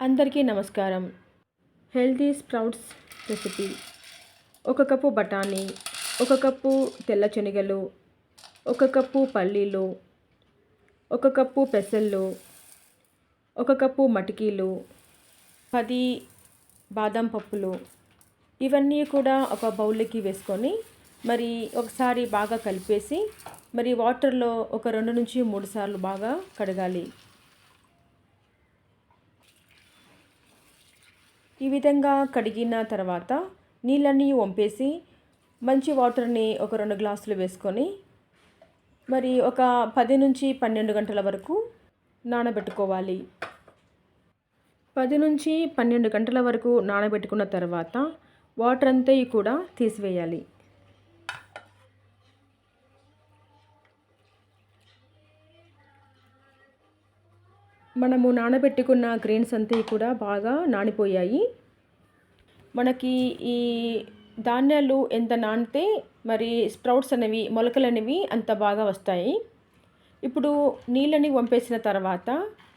అందరికీ నమస్కారం. Healthy sprouts recipe. ఒక కప్పు బఠానీ ఒక కప్పు తెల్ల శనగలు ఒక కప్పు పల్లీలు ఒక కప్పు పెసళ్ళు ఒక కప్పు మటికీలు పది బాదం పప్పులు. ఇవన్నీ కూడా ఒక బౌల్లోకి వేసుకొని మరి ఒకసారి బాగా కలిపేసి మరి వాటర్లో ఒక రెండు నుంచి మూడు సార్లు బాగా కడగాలి. ఈ విధంగా కడిగిన తర్వాత నీళ్ళన్నీ వంపేసి మంచి వాటర్ని ఒక రెండు గ్లాసులు వేసుకొని మరి ఒక పది నుంచి పన్నెండు గంటల వరకు నానబెట్టుకోవాలి. పది నుంచి పన్నెండు గంటల వరకు నానబెట్టుకున్న తర్వాత వాటర్ అంతా కూడా తీసివేయాలి. మనము నానబెట్టుకున్న గ్రెయిన్స్ అంతా కూడా బాగా నానిపోయాయి. మనకి ఈ ధాన్యాలు ఎంత నానితే మరి స్ప్రౌట్స్ అనేవి మొలకలు అనేవి అంత బాగా వస్తాయి. ఇప్పుడు నీళ్ళని వంపేసిన తర్వాత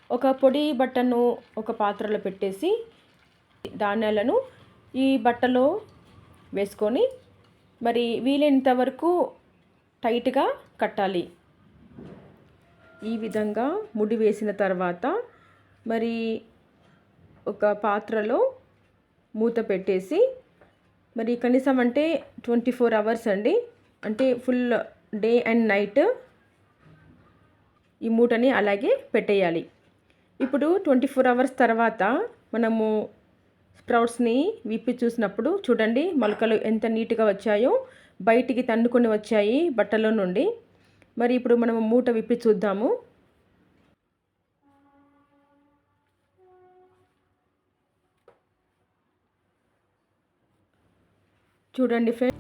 ఒక పొడి బట్టను ఒక పాత్రలో పెట్టేసి ధాన్యాలను ఈ బట్టలో వేసుకొని మరి వీలైనంత వరకు టైట్గా కట్టాలి. ఈ విధంగా ముడి వేసిన తర్వాత మరి ఒక పాత్రలో మూత పెట్టేసి మరి కనీసం అంటే ట్వంటీ ఫోర్ అవర్స్ అండి. అంటే ఫుల్ డే అండ్ నైట్ ఈ మూటని అలాగే పెట్టేయాలి. ఇప్పుడు ట్వంటీ ఫోర్ అవర్స్ తర్వాత మనము స్ప్రౌట్స్ని విప్పి చూసినప్పుడు చూడండి మొలకలు ఎంత నీట్గా వచ్చాయో బయటికి తన్నుకొని వచ్చాయి బట్టలో నుండి. మరి ఇప్పుడు మనం మూట విప్పి చూద్దాము. చూడండి ఫ్రెండ్